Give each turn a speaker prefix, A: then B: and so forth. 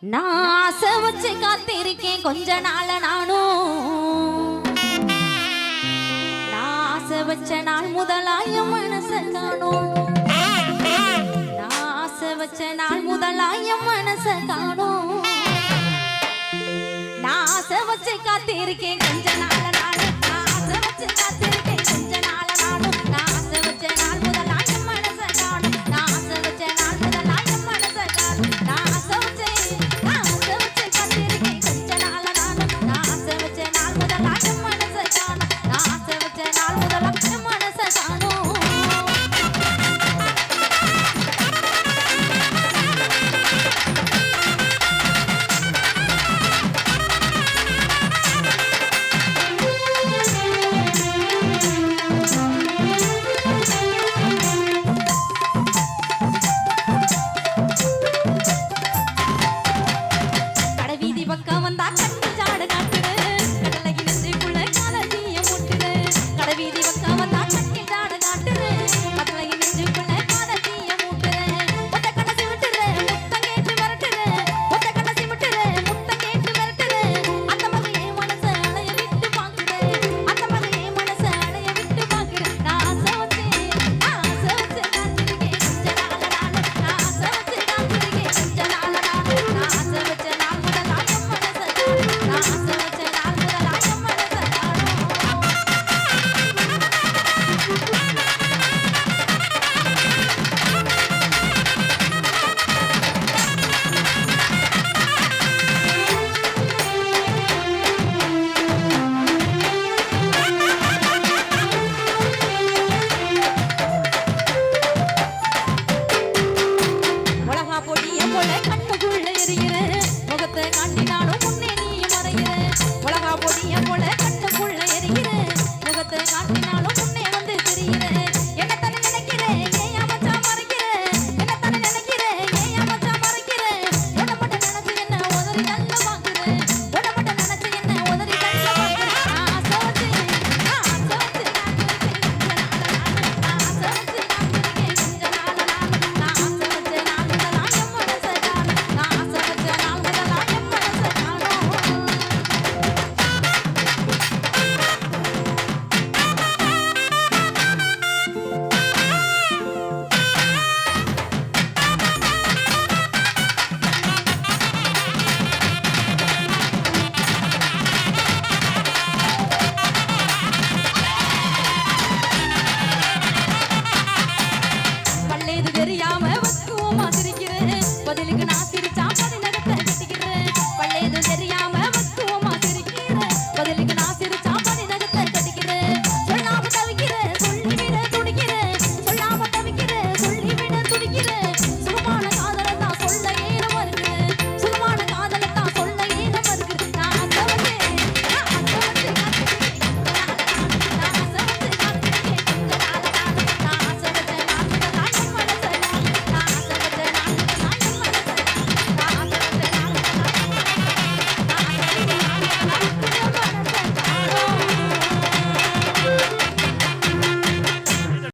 A: நான் ஆசை வச்சு காத்திருக்கேன் கொஞ்ச நாள் நானும். நான் ஆசை வச்ச நாள் முதலாய மனச காணும். நான் ஆசை வச்ச நாள் முதலாய மனச காணும். நான் ஆசை வச்சு காத்திருக்கேன் கொஞ்ச நாள் நானும். நான் ஆசை வச்சு காத்து வந்தா கட்டு ஜாடு காட்டுது. கடலை இருந்து குள்ள கால தீய முட்டுது கடவீதி பக்கம் வந்தா போல